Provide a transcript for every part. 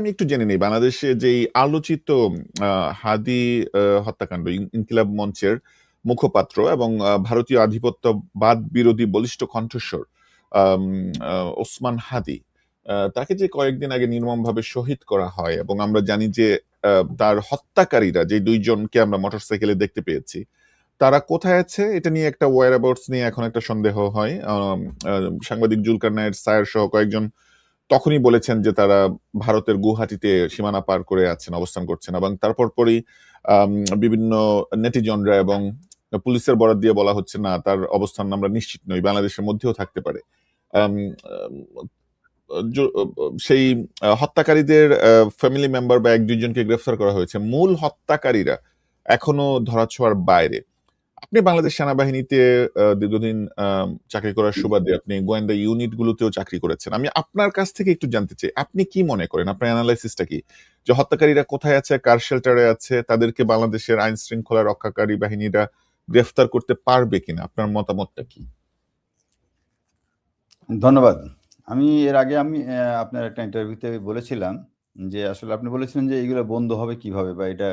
আমি একটু জেনে নিই। বাংলাদেশে যেই আলোচিত হাদি হত্যাকাণ্ড ইনকিলাব মঞ্চের মুখপাত্র এবং ভারতীয় আধিপত্যবাদ বিরোধী বলিষ্ঠ কণ্ঠস্বর ওসমান হাদি তাকে যে কয়েকদিন আগে নির্মমভাবে শহীদ করা হয় এবং আমরা জানি যে তার হত্যাকারীরা যে দুইজনকে আমরা মোটরসাইকেলে দেখতে পেয়েছি, তারা কোথায় আছে? এটা নিয়ে একটা ওয়ার নিয়ে এখন একটা সন্দেহ হয়। সাংবাদিক জুলকার নায়ের সায়ার সহ কয়েকজন তখনই বলেছেন যে তারা ভারতের গুয়াহাটিতে সীমানা পার করে আছেন, অবস্থান করছেন এবং তারপর পরই বিভিন্ন নেটিজনরা এবং পুলিশের বরাদ দিয়ে বলা হচ্ছে, না, তার অবস্থান আমরা নিশ্চিত নই, বাংলাদেশের মধ্যেও থাকতে পারে। সেই হত্যাকারীদের ফ্যামিলি মেম্বার বা এক দুইজনকে গ্রেফতার করা হয়েছে। মূল হত্যাকারীরা এখনও ধরাছোঁয়ার বাইরে। আপনি বাংলাদেশ সেনাবাহিনীতে দীর্ঘদিন চাকরি করার সুবাদে আপনি গোয়েন্দা ইউনিট গুলোতেও চাকরি করেছেন। আমি আপনার কাছ থেকে একটু জানতে চাই, আপনি কি মনে করেন? আপনার অ্যানালাইসিসটা কি? যে হত্যাকারীরা কোথায় আছে, কার শেল্টারে আছে, তাদেরকে বাংলাদেশের আইন শৃঙ্খলা রক্ষাকারী বাহিনীরা গ্রেফতার করতে পারবে কিনা? আপনার মতামতটা কি? ধন্যবাদ। আমি এর আগে আমি আপনার একটা ইন্টারভিউতে বলেছিলাম যে, আসলে আপনি বলেছিলেন যে, এইগুলো বন্ধ হবে কীভাবে বা এটা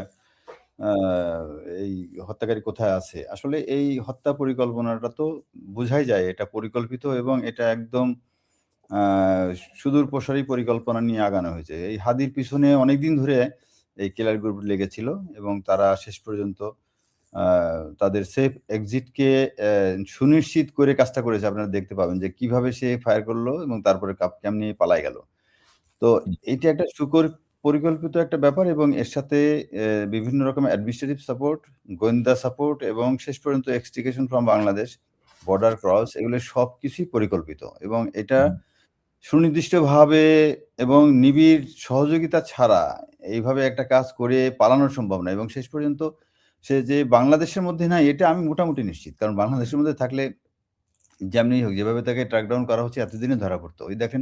আহ, এই হত্যাকারী কোথায় আছে? আসলে এই হত্যা পরিকল্পনাটা তো বোঝাই যায় এটা পরিকল্পিত এবং এটা একদম আহ, সুদূর প্রসারী পরিকল্পনা নিয়ে আগানো হয়েছে। এই হাদির পিছনে অনেকদিন ধরে এই কিলার গ্রুপ লেগেছিল এবং তারা শেষ পর্যন্ত আহ, তাদের সেফ এক্সিটকে সুনিশ্চিত করে কাজটা করেছে। আপনারা দেখতে পাবেন যে কীভাবে সে ফায়ার করল এবং তারপরে কাপ কেমনি পালাই গেল। তো এটা একটা সুকর পরিকল্পিত একটা ব্যাপার এবং এর সাথে বিভিন্ন রকম অ্যাডমিনিস্ট্রেটিভ সাপোর্ট গোয়েন্দা সাপোর্ট এবং শেষ পর্যন্ত এক্সটিকেশন ফ্রম বাংলাদেশ বর্ডার ক্রস এগুলো সব কিছুই পরিকল্পিত এবং এটা সুনির্দিষ্টভাবে এবং নিবিড় সহযোগিতা ছাড়া এইভাবে একটা কাজ করে পালানো সম্ভব না এবং শেষ পর্যন্ত সে যে বাংলাদেশের মধ্যে নাই এটা আমি মোটামুটি নিশ্চিত। কারণ বাংলাদেশের মধ্যে থাকলে যেমনি হোক যেভাবে তাকে ট্র্যাক ডাউন করা হচ্ছে এতদিনে ধরা পড়তো। ওই দেখেন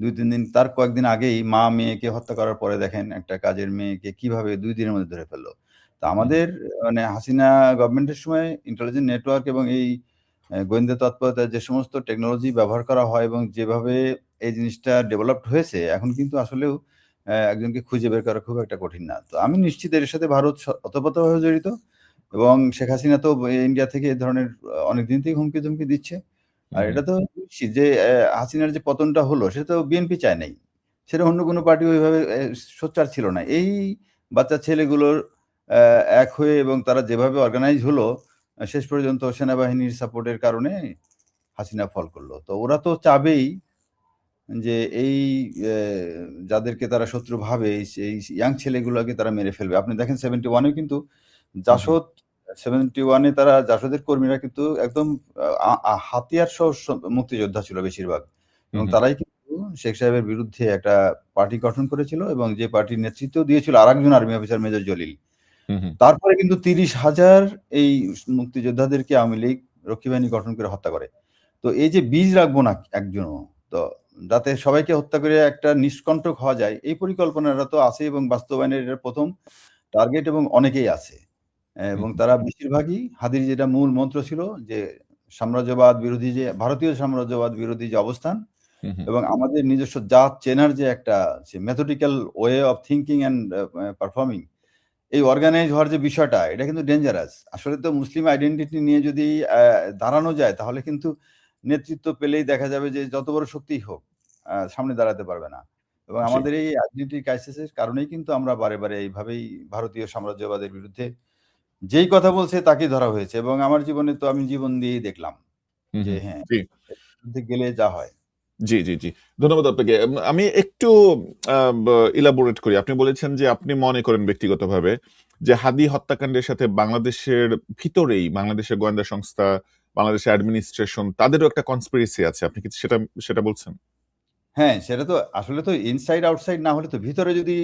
দুই তিন দিন তার কয়েকদিন আগেই মা মেয়েকে হত্যা করার পরে দেখেন একটা কাজের মেয়েকে কীভাবে দুই দিনের মধ্যে ধরে ফেলল। তা আমাদের মানে হাসিনা গভর্নমেন্টের সময় ইন্টেলিজেন্ট নেটওয়ার্ক এবং এই গোয়েন্দা তৎপরতা যে সমস্ত টেকনোলজি ব্যবহার করা হয় এবং যেভাবে এই জিনিসটা ডেভেলপড হয়েছে এখন কিন্তু আসলেও একজনকে খুঁজে বের করা খুব একটা কঠিন না। তো আমি নিশ্চিত এর সাথে ভারত ওতপ্রোতভাবে জড়িত এবং শেখ হাসিনা তো ইন্ডিয়া থেকে এ ধরনের অনেক দিন থেকে হুমকি ধুমকি দিচ্ছে। আর এটা তো যে হাসিনার যে পতনটা হলো সেটা তো বিএনপি চায় নাই। সেটা অন্য কোনো পার্টি ওইভাবে সোচ্চার ছিল না। এই বাচ্চা ছেলেগুলোর এক হয়ে এবং তারা যেভাবে অর্গানাইজ হলো শেষ পর্যন্ত সেনাবাহিনীর সাপোর্টের কারণে হাসিনা ফল করল। তো ওরা তো চাবেই যে এই যাদেরকে তারা শত্রু ভাবে এই ইয়াং ছেলেগুলোকে তারা মেরে ফেলবে। আপনি দেখেন সেভেন্টি ওয়ানেও কিন্তু জাসদ সেভেন্টি ওয়ানে তারা জাসদের কর্মীরা কিন্তু একদম হাতিয়ার সহ মুক্তিযোদ্ধা ছিল বেশিরভাগ। এবং তারাই কিন্তু শেখ সাহেবের বিরুদ্ধে একটা পার্টি গঠন করেছিল এবং যে পার্টির নেতৃত্ব দিয়েছিল আরেকজন আর্মি অফিসার মেজর জলিল। তারপরে কিন্তু তিরিশ হাজার এই মুক্তিযোদ্ধাদেরকে আওয়ামী লীগ রক্ষী বাহিনী গঠন করে হত্যা করে। তো এই যে বীজ রাখব না একজনও তো যাতে সবাইকে হত্যা করে একটা নিষ্কণ্টক হওয়া যায় এই পরিকল্পনাটা তো আছে এবং বাস্তবায়নের প্রথম টার্গেট এবং অনেকেই আছে। এবং তারা বেশিরভাগই হাদির যেটা মূল মন্ত্র ছিল যে সাম্রাজ্যবাদ বিরোধী যে ভারতীয় সাম্রাজ্যবাদ বিরোধী যে অবস্থান। এবং আমাদের নিজস্ব জাত চেনার যে একটা methodical way of thinking and performing এই অর্গানাইজ হওয়ার যে বিষয়টা এটা কিন্তু ডেঞ্জারাস আসলে তো মুসলিম আইডেন্টিটি নিয়ে যদি দাঁড়ানো যায় তাহলে কিন্তু নেতৃত্ব পেলেই দেখা যাবে যে যত বড় শক্তিই হোক সামনে দাঁড়াতে পারবে না। এবং আমাদের এই আইডেন্টিটি ক্রাইসিসের কারণেই কিন্তু আমরা বারে বারে এইভাবেই ভারতীয় সাম্রাজ্যবাদের বিরুদ্ধে যেই কথা বলছে তাকেই ধরা হয়েছে এবং আমার জীবনে তো আমি জীবন দিয়েই দেখলাম যে হ্যাঁ গেলে যা হয়। জি জি জি। ধন্যবাদ আপনাকে। আমি একটু ইলাবোরেট করি। আপনি বলেছেন যে আপনি মনে করেন ব্যক্তিগতভাবে যে হাদি হত্যাকাণ্ডের সাথে বাংলাদেশের ভিতরেই বাংলাদেশের গোয়েন্দা সংস্থা বাংলাদেশের অ্যাডমিনিস্ট্রেশন তাদেরও একটা কনস্পিরেসি আছে। আপনি কি সেটা সেটা বলছেন? হ্যাঁ সেটা তো আসলে তো ইনসাইড আউটসাইড না হলে তো ভিতরে যদি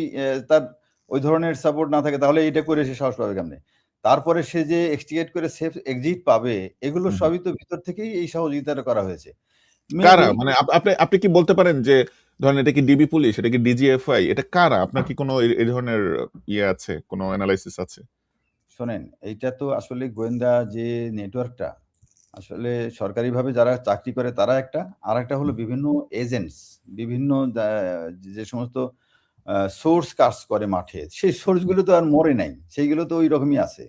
তার ওই ধরনের সাপোর্ট না থাকে তাহলে এটা করে সে সাহস পাবে কেমনে? তারপরে সে যে এক্সটিগেট করে সেফ এক্সিট পাবে এগুলো সবই তো ভিতর থেকেই এই সহযোগিতাটা করা হয়েছে। কারা? মানে আপনি আপনি কি বলতে পারেন যে ধরেন এটা কি ডিবি পুলিশ এটা কি ডিজিএফআই এটা কারা? আপনার কি কোনো এই- ধরনের ইয়ে আছে? কোনো অ্যানালাইসিস আছে? শোনেন এইটা তো আসলে গোয়েন্দা যে নেটওয়ার্কটা আসলে সরকারিভাবে যারা চাকরি করে তারা একটা আর একটা হলো বিভিন্ন এজেন্টস বিভিন্ন যে সমস্ত সোর্স কাজ করে মাঠে। সেই সোর্সগুলো তো আর মরে নাই। সেইগুলো তো ওই রকমই আছে।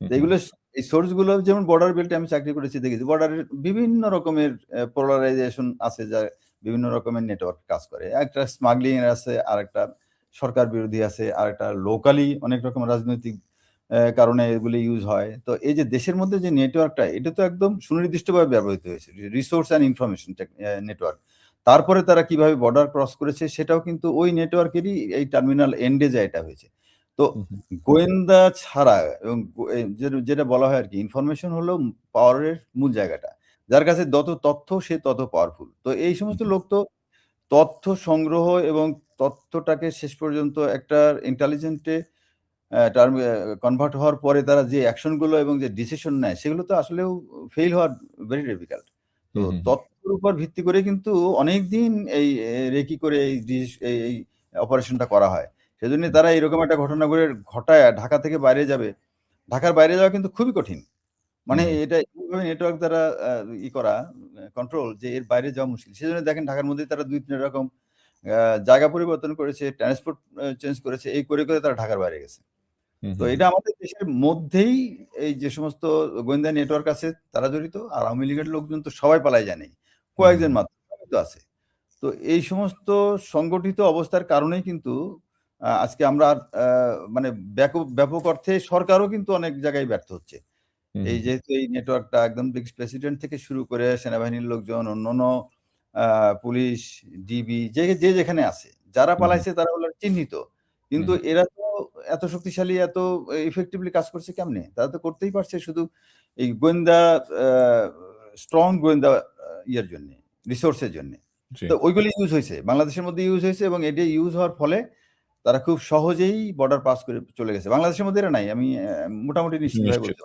এগুলো এই সোর্সগুলো যেমন বর্ডার বেল্টে আমি চাকরি করেছি দেখেছি। বর্ডারের বিভিন্ন রকমের পোলারাইজেশন আছে যা বিভিন্ন রকমের নেটওয়ার্ক কাজ করে। একটা স্মাগলিং এর আছে, আরেকটা সরকার বিরোধী আছে, আর একটা লোকালি অনেক রকম রাজনৈতিক কারণে এগুলি ইউজ হয়। তো এই যে দেশের মধ্যে যে নেটওয়ার্কটা এটা তো একদম সুনির্দিষ্টভাবে ব্যবহৃত হয়েছে। Resource and information network. তারপরে তারা কীভাবে বর্ডার ক্রস করেছে সেটাও কিন্তু ওই নেটওয়ার্কেরই এই টার্মিনাল এন্ড যায় এটা হয়েছে। তো। গোয়েন্দা ছাড়া এবং যে যেটা বলা হয় আর কি ইনফরমেশন হলো পাওয়ারের মূল জায়গাটা। যার কাছে যত তথ্য সে তত পাওয়ারফুল। তো এই সমস্ত লোক তো তথ্য সংগ্রহ এবং তথ্যটাকে শেষ পর্যন্ত একটা ইন্টেলিজেন্ট টার্ম কনভার্ট হওয়ার পরে তারা যে অ্যাকশনগুলো এবং যে ডিসিশন নেয় সেগুলো তো আসলেও ফেইল হওয়ার ভেরি ডিফিকাল্ট। তো হুম। তথ্যের উপর ভিত্তি করে কিন্তু অনেকদিন এই রেকি করে এই এই অপারেশনটা করা হয়। সেজন্য তারা এরকম একটা ঘটনা করে ঘটায় ঢাকা থেকে বাইরে যাবে। ঢাকার বাইরে যাওয়া কিন্তু খুবই কঠিন। মানে এটা এভাবে নেটওয়ার্ক দ্বারা ই করা কন্ট্রোল যে এর বাইরে যাওয়া মুশকিল। সেজন্য দেখেন ঢাকার মধ্যে তারা ২-৩ রকম জায়গা পরিবর্তন করেছে, ট্রান্সপোর্ট চেঞ্জ করেছে। এই করে, করে তারা ঢাকার বাইরে গেছে। তো এটা আমাদের দেশের মধ্যেই এই যে সমস্ত গোয়েন্দা নেটওয়ার্ক আছে তারা জড়িত। আর আওয়ামী লীগের লোকজন তো সবাই পালায় যায় নাই। হুম, হুম, কয়েকজন। মাত্র আছে। তো এই সমস্ত সংগঠিত অবস্থার কারণেই কিন্তু আজকে আমরা মানে ব্যাপক অর্থে সরকারও কিন্তু অনেক জায়গায় ব্যর্থ হচ্ছে। এই। যেহেতু এই নেটওয়ার্কটা একদম প্রেস প্রেসিডেন্ট থেকে শুরু করে সেনাবাহিনীর লোকজন, অন্যান্য পুলিশ, ডিবি যে, যে যেখানে আছে, যারা। পালাইছে তারা হলো চিহ্নিত। কিন্তু এরা তো এত শক্তিশালী, এত ইফেক্টিভলি কাজ করছে কেমনে? তারা তো করতেই পারছে শুধু এই গোয়েন্দা স্ট্রং গোয়েন্দা ইয়ের জন্য রিসোর্সের জন্য। তো ওইগুলি ইউজ হয়েছে বাংলাদেশের মধ্যে ইউজ হয়েছে এবং এটি ইউজ হওয়ার ফলে তারা খুব সহজেই বর্ডার পাস করে চলে গেছে। বাংলাদেশের মধ্যে এরা নাই। আমি মোটামুটি নিশ্চিত।